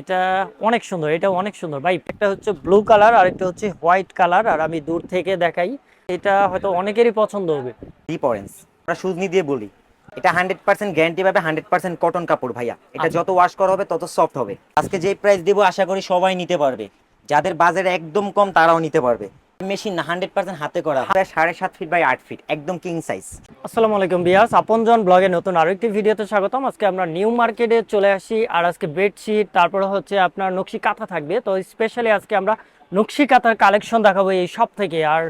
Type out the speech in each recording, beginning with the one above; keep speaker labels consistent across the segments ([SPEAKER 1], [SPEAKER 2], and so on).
[SPEAKER 1] এটা অনেক সুন্দর এটা অনেক সুন্দর। ভাই একটা হচ্ছে ব্লু কালার আর একটা হচ্ছে হোয়াইট কালার আর আমি দূর থেকে দেখাই এটা হয়তো অনেকেরই পছন্দ হবে।
[SPEAKER 2] ডিপ অরেঞ্জ আমরা সুজনি দিয়ে বলি। এটা হান্ড্রেড পার্সেন্ট গ্যারান্টি পাবে হান্ড্রেড পার্সেন্ট কটন কাপড় ভাইয়া। এটা
[SPEAKER 1] আচ্ছা।
[SPEAKER 2] যত ওয়াশ করা হবে তত সফট হবে। আজকে যে প্রাইস দেবো আশা করি সবাই নিতে পারবে। যাদের বাজারে একদম কম তারাও নিতে পারবে। মেশিন না হান্ড্রেড পার্সেন্ট হাতে করা। সাড়ে সাত ফিট বাই আট ফিট একদম কিং সাইজ
[SPEAKER 1] আসসালামু আলাইকুম বিয়াস আপনজন ব্লগে নতুন আরও একটি ভিডিওতে স্বাগতম। আজকে আমরা নিউ মার্কেটে চলে আসি আর আজকে বেডশিট তারপরে হচ্ছে আপনার নকশি কাঁথা থাকবে। তো স্পেশালি আজকে আমরা নকশি কাঁথার কালেকশন দেখাবো এই শপ থেকে। আর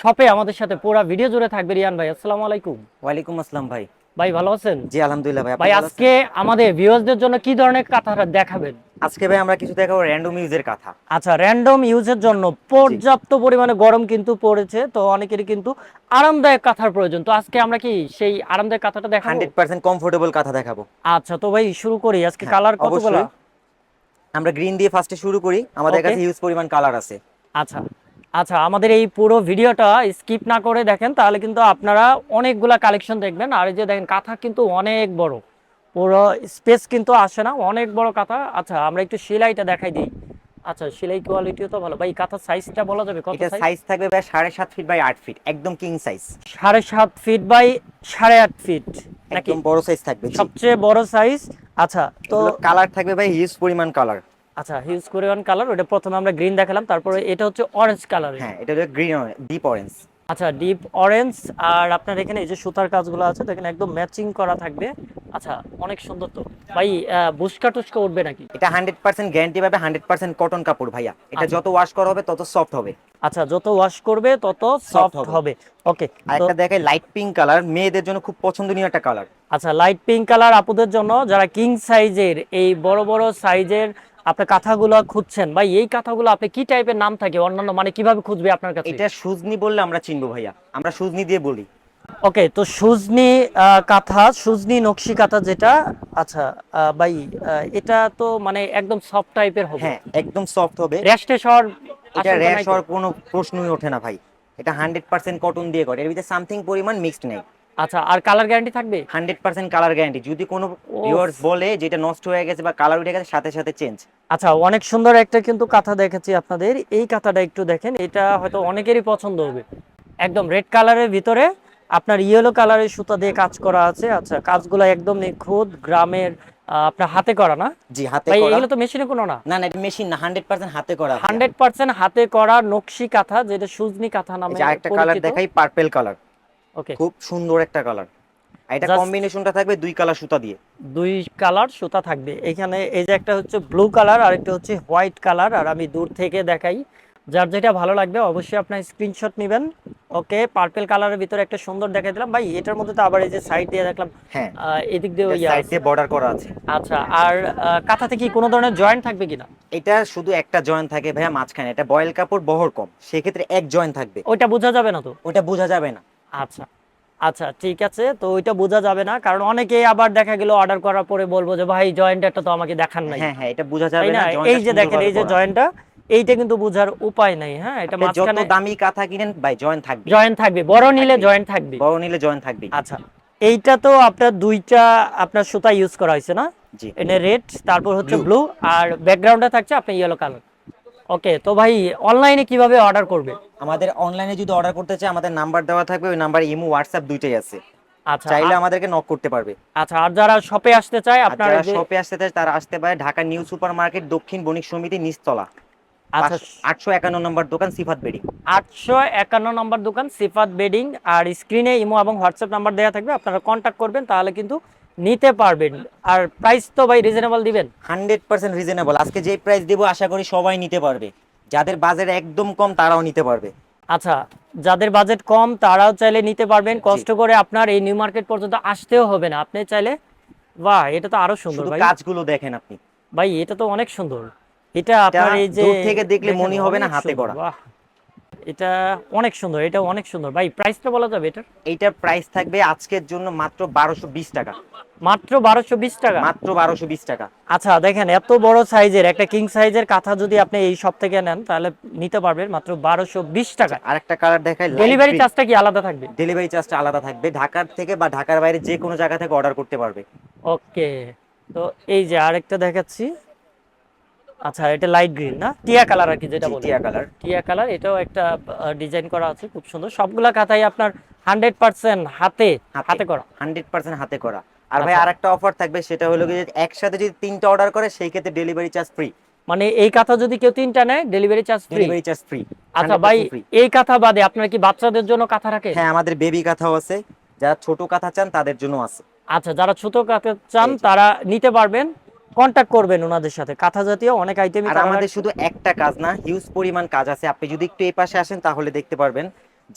[SPEAKER 1] শপে আমাদের সাথে পুরো ভিডিও জুড়ে থাকবে রিয়ান ভাই। আসসালামু আলাইকুম।
[SPEAKER 2] ওয়ালাইকুম আসসালাম ভাই।
[SPEAKER 1] ভাই ভালো আছেন?
[SPEAKER 2] জি আলহামদুলিল্লাহ ভাই
[SPEAKER 1] ভাই আজকে আমাদের ভিউয়ার্সদের জন্য কি ধরনের কাঁথাটা দেখাবেন?
[SPEAKER 2] আজকে ভাই আমরা কিছু দেখাবো র্যান্ডম ইউজের কথা।
[SPEAKER 1] আচ্ছা র্যান্ডম ইউজের জন্য পর্যাপ্ত পরিমাণে গরম কিন্তু পড়েছে তো অনেকেরই কিন্তু আরামদায়ক কাঁথার প্রয়োজন। তো আজকে আমরা কি সেই আরামদায়ক কাঁথাটা দেখাবো?
[SPEAKER 2] হান্ড্রেড পার্সেন্ট কমফোর্টেবল কথা দেখাবো।
[SPEAKER 1] আচ্ছা তো ভাই শুরু করি। আজকে
[SPEAKER 2] হ্যাঁ,
[SPEAKER 1] কালার কতগুলো?
[SPEAKER 2] অবশ্যই। আমরা গ্রিন দিয়ে ফার্স্টে শুরু করি। আমাদের. কাছে হিউজ পরিমাণ কালার আছে।
[SPEAKER 1] আচ্ছা। আচ্ছা আমাদের এই পুরো ভিডিওটা স্কিপ না করে দেখেন তাহলে কিন্তু আপনারা অনেকগুলা কালেকশন দেখবেন। আর এই যে দেখেন কাঁথা কিন্তু অনেক বড়। পুরো স্পেস কিন্তু আসে না অনেক বড় কাঁথা। আচ্ছা আমরা একটু সেলাইটা দেখাই দিই। আচ্ছা সেলাই কোয়ালিটিও তো ভালো। ভাই কাঁথার সাইজটা বলা যাবে? কত
[SPEAKER 2] এটা
[SPEAKER 1] সাইজ
[SPEAKER 2] থাকবে ভাই সাড়ে সাত ফিট বাই আট ফিট একদম কিং সাইজ
[SPEAKER 1] সাড়ে সাত ফিট বাই সাড়ে আট ফিট নাকি?
[SPEAKER 2] একদম বড় সাইজ থাকবে
[SPEAKER 1] সবচেয়ে বড় সাইজ আচ্ছা তো
[SPEAKER 2] তো কালার থাকবে ভাই হিউজ পরিমাণ কালার
[SPEAKER 1] আচ্ছা হিউজ কোরিয়ান কালার ওটা প্রথমে আমরা গ্রিন দেখালাম তারপরে এটা হচ্ছে অরেঞ্জ কালার
[SPEAKER 2] হ্যাঁ এটা হলো গ্রিন ডিপ অরেঞ্জ
[SPEAKER 1] আচ্ছা ডিপ অরেঞ্জ আর আপনার এখানে এই যে সুতার কাজগুলো আছে দেখেন একদম ম্যাচিং করা থাকবে। আচ্ছা অনেক সুন্দর তো। ভাই বুসকা টুসকা উঠবে নাকি?
[SPEAKER 2] এটা হান্ড্রেড পার্সেন্ট গ্যারান্টি পাবে হান্ড্রেড পার্সেন্ট কটন কাপড় ভাইয়া। এটা
[SPEAKER 1] আচ্ছা।
[SPEAKER 2] যত ওয়াশ করা হবে তত সফট হবে।
[SPEAKER 1] আচ্ছা যত ওয়াশ করবে তত সফট
[SPEAKER 2] হবে।
[SPEAKER 1] ওকে
[SPEAKER 2] আর একটা দেখায় লাইট পিঙ্ক কালার মেয়েদের জন্য খুব পছন্দনীয় একটা কালার
[SPEAKER 1] আচ্ছা লাইট পিঙ্ক কালার আপুদের জন্য যারা কিং সাইজের এই বড় বড় সাইজের আপনি কাঁথাগুলো খুঁজছেন ভাই এই কাঁথাগুলো আপনি কি টাইপের নাম থাকে অন্যান্য মানে কীভাবে খুঁজবে আপনার কাছে?
[SPEAKER 2] এটা সুজনি বললে আমরা চিনবো ভাইয়া। আমরা সুজনি দিয়ে বলি।
[SPEAKER 1] ওকে তো সুজনি কাঁথা সুজনি নকশি কাঁথা যেটা আচ্ছা ভাই এটা তো মানে একদম সফট টাইপের হবে।
[SPEAKER 2] হ্যাঁ একদম সফট হবে।
[SPEAKER 1] রেস্টে শর
[SPEAKER 2] এটা র্যাশ হওয়ার কোনো প্রশ্নই ওঠে না ভাই। এটা হান্ড্রেড পার্সেন্ট কটন দিয়ে করে। এর ভিতরে সামথিং পরিমাণ মিক্সড নেই।
[SPEAKER 1] আচ্ছা আর কালার গ্যারান্টি থাকবে?
[SPEAKER 2] হান্ড্রেড পার্সেন্ট কালার গ্যারান্টি যদি কোনো ভিউয়ার্স বলে যেটা নষ্ট হয়ে গেছে বা কালার উঠে গেছে সাথে সাথে চেঞ্জ
[SPEAKER 1] আচ্ছা অনেক সুন্দর একটা কিন্তু কাঁথা দেখেছি আপনাদের। এই কাঁথাটা একটু দেখেন এটা হয়তো অনেকেরই পছন্দ হবে। একদম রেড কালারের ভিতরে আপনার ইয়েলো কালারের সুতা দিয়ে কাজ করা আছে। আচ্ছা কাজগুলো একদম নিখুঁত গ্রামের আপনার হাতে করা না?
[SPEAKER 2] জি হাতে করা।
[SPEAKER 1] এগুলো তো মেশিনে কোনো না?
[SPEAKER 2] না না এটা মেশিন না হান্ড্রেড পার্সেন্ট হাতে করা ভাইয়া।
[SPEAKER 1] হান্ড্রেড পার্সেন্ট হাতে করা নকশি কাঁথা যেটা সুজনি কাঁথা নামে
[SPEAKER 2] আরেকটা কালার দেখাই পার্পল কালার
[SPEAKER 1] ওকে
[SPEAKER 2] খুব সুন্দর একটা কালার এটা কম্বিনেশনটা থাকবে দুই কালার সুতা দিয়ে।
[SPEAKER 1] দুই কালার সুতা থাকবে। এখানে এই যে একটা হচ্ছে ব্লু কালার আর একটা হচ্ছে হোয়াইট কালার আর আমি দূর থেকে দেখাই। যার যেটা ভালো লাগবে অবশ্যই আপনার স্ক্রিনশট নেবেন। ওকে পার্পল কালারের ভিতরে একটা সুন্দর দেখাই দিলাম। ভাই এটার মধ্যে তো আবার এই যে সাইড দিয়ে দেখলাম
[SPEAKER 2] হ্যাঁ।
[SPEAKER 1] এদিক দিয়ে ইয়ে
[SPEAKER 2] সাইড দিয়ে বর্ডার করা আছে।
[SPEAKER 1] আচ্ছা আর কাঁথাতে কি কোনো ধরনের জয়েন্ট থাকবে কিনা?
[SPEAKER 2] এটা শুধু একটা জয়েন্ট থাকে ভাইয়া মাঝখানে। এটা বয়েল কাপড় বহর কম। সেক্ষেত্রে এক জয়েন্ট থাকবে।
[SPEAKER 1] ওইটা বোঝা যাবে না তো?
[SPEAKER 2] ওটা বোঝা যাবে না।
[SPEAKER 1] আচ্ছা আচ্ছা ঠিক আছে। তো ওইটা বোঝা যাবে না কারণ অনেকেই আবার দেখা গেল অর্ডার করার পরে বলব যে ভাই জয়েন্টটা তো আমাকে দেখান নাই।
[SPEAKER 2] হ্যাঁ হ্যাঁ এটা বোঝা যাবে
[SPEAKER 1] না এই যে দেখেন এই যে জয়েন্টটা এইটা কিন্তু বোঝার উপায় নাই হ্যাঁ? এটা
[SPEAKER 2] আপনি যত দামি কাঁথা কিনেন ভাই জয়েন্ট থাকবে।
[SPEAKER 1] জয়েন্ট থাকবে বড় নিলে জয়েন্ট থাকবে।
[SPEAKER 2] বড় নিলে জয়েন্ট থাকবে।
[SPEAKER 1] আচ্ছা এইটা তো আপনার দুইটা আপনার সুতা ইউজ করা হয়েছে না?
[SPEAKER 2] জি।
[SPEAKER 1] এনে রেড তারপর হচ্ছে ব্লু আর ব্যাকগ্রাউন্ডে থাকছে আপনার ইয়েলো কালার ওকে তো ভাই অনলাইনে কীভাবে অর্ডার করবে?
[SPEAKER 2] আমাদের অনলাইনে যদি অর্ডার করতে চায় আমাদের নাম্বার দেওয়া থাকবে ওই নাম্বার ইমো হোয়াটসঅ্যাপ দুইটাই আছে।
[SPEAKER 1] আচ্ছা
[SPEAKER 2] চাইলে আমাদেরকে নক করতে পারবে।
[SPEAKER 1] আচ্ছা আর যারা শপে আসতে চায় আপনার
[SPEAKER 2] যারা শপে আসতে চায় তারা আসতে পারে ঢাকা নিউ সুপার মার্কেট দক্ষিণ বণিক সমিতি নিচতলা।
[SPEAKER 1] আচ্ছা।
[SPEAKER 2] আটশো একান্ন নম্বর দোকান সিফাত বেডি।
[SPEAKER 1] আটশো একান্ন নম্বর দোকান সিফাত বেডিং আর স্ক্রিনে ইমো এবং হোয়াটসঅ্যাপ নাম্বার দেওয়া থাকবে আপনারা কন্ট্যাক্ট করবেন তাহলে কিন্তু নিতে পারবেন। আর প্রাইস তো ভাই রিজনেবল দিবেন?
[SPEAKER 2] হান্ড্রেড পার্সেন্ট রিজনেবল আজকে যে প্রাইস দেবো আশা করি সবাই নিতে পারবে। যাদের বাজেট একদম কম তারাও নিতে পারবে।
[SPEAKER 1] আচ্ছা যাদের বাজেট কম তারাও চাইলে নিতে পারবেন। কষ্ট করে আপনার এই নিউ মার্কেট পর্যন্ত আসতেও হবে না। আপনি চাইলে বাহ এটা তো আরও সুন্দর ভাই।
[SPEAKER 2] কাজগুলো দেখেন আপনি।
[SPEAKER 1] ভাই এটা তো অনেক সুন্দর। এটা আপনার এই যে
[SPEAKER 2] দূর থেকে দেখলে মনে হবে না হাতে করা।
[SPEAKER 1] এটা অনেক সুন্দর এটা অনেক সুন্দর। ভাই প্রাইসটা বলা যাবে এটার?
[SPEAKER 2] এইটার প্রাইস থাকবে আজকের জন্য মাত্র বারোশো বিশ টাকা।
[SPEAKER 1] মাত্র বারোশো বিশ টাকা?
[SPEAKER 2] মাত্র বারোশো বিশ টাকা।
[SPEAKER 1] আচ্ছা দেখেন এত বড় সাইজের একটা কিং সাইজের কাঁথা যদি আপনি এই সব থেকে নেন তাহলে নিতে পারবেন মাত্র বারোশো বিশ টাকা।
[SPEAKER 2] আরেকটা কালার দেখায়
[SPEAKER 1] ডেলিভারি চার্জটা কি আলাদা থাকবে?
[SPEAKER 2] ডেলিভারি চার্জটা আলাদা থাকবে ঢাকার থেকে বা ঢাকার বাইরে যে কোনো জায়গা থেকে অর্ডার করতে পারবে।
[SPEAKER 1] ওকে তো এই যে আরেকটা দেখাচ্ছি। আচ্ছা এটা লাইট গ্রিন না? টিয়া কালার আর কি যেটা বলে।
[SPEAKER 2] টিয়া কালার
[SPEAKER 1] টিয়া কালার এটাও একটা ডিজাইন করা আছে খুব সুন্দর। সবগুলা কাঁথাই আপনার হান্ড্রেড পার্সেন্ট হাতে হাতে করা।
[SPEAKER 2] হান্ড্রেড পার্সেন্ট হাতে করা। আর ভাই
[SPEAKER 1] আচ্ছা।
[SPEAKER 2] আরেকটা অফার থাকবে সেটা হলো যে একসাথে যদি তিনটা অর্ডার করে সেই ক্ষেত্রে ডেলিভারি চার্জ ফ্রি
[SPEAKER 1] মানে এই কাঁথা যদি কেউ তিনটা নেয় delivery charge free
[SPEAKER 2] delivery charge free
[SPEAKER 1] আচ্ছা ভাই এই কাঁথা বাদে আপনার কি বাচ্চাদের জন্য কাঁথা রাখে
[SPEAKER 2] হ্যাঁ আমাদের বেবি কাঁথাও আছে। যারা ছোট কাঁথা চান তাদের জন্য আছে।
[SPEAKER 1] আচ্ছা যারা ছোট কাঁথা চান তারা নিতে পারবেন। কন্ট্যাক্ট করবেন ওনাদের সাথে। কাঁথা জাতীয় অনেক আইটেম
[SPEAKER 2] আর আমাদের শুধু একটা কাজ না হিউজ পরিমাণ কাজ আছে। আপনি যদি একটু এই পাশে আসেন তাহলে দেখতে পারবেন।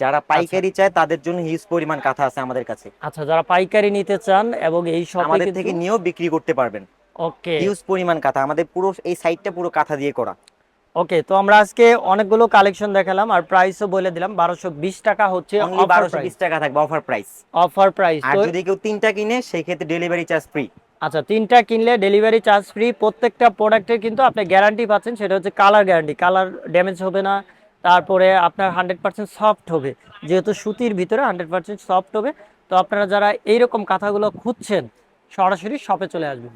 [SPEAKER 2] যারা পাইকারি চায় তাদের জন্য হিউজ পরিমাণ কাঁথা আছে আমাদের কাছে।
[SPEAKER 1] আচ্ছা যারা পাইকারি নিতে চান এবং এই শপে
[SPEAKER 2] আমাদের থেকে নিয়েও বিক্রি করতে পারবেন।
[SPEAKER 1] ওকে।
[SPEAKER 2] হিউজ পরিমাণ কাঁথা। আমাদের পুরো এই সাইডটা পুরো কাঁথা দিয়ে করা।
[SPEAKER 1] ওকে তো আমরা আজকে অনেকগুলো কালেকশন দেখালাম আর প্রাইসও বলে দিলাম। বারোশো বিশ টাকা হচ্ছে
[SPEAKER 2] বারোশো বিশ টাকা থাকবে অফার প্রাইস
[SPEAKER 1] অফার প্রাইস
[SPEAKER 2] আর যদি কেউ তিনটা কিনে সেই ক্ষেত্রে ডেলিভারি চার্জ ফ্রি
[SPEAKER 1] আচ্ছা তিনটা কিনলে ডেলিভারি চার্জ ফ্রি প্রত্যেকটা প্রোডাক্টের কিন্তু আপনি গ্যারান্টি পাচ্ছেন, সেটা হচ্ছে কালার গ্যারান্টি কালার ড্যামেজ হবে না, তারপরে আপনার হান্ড্রেড পার্সেন্ট সফট হবে। যেহেতু সুতির ভিতরে হান্ড্রেড পার্সেন্ট সফট হবে, তো আপনারা যারা এইরকম কথাগুলো খুঁজছেন, সরাসরি শপে চলে আসবেন।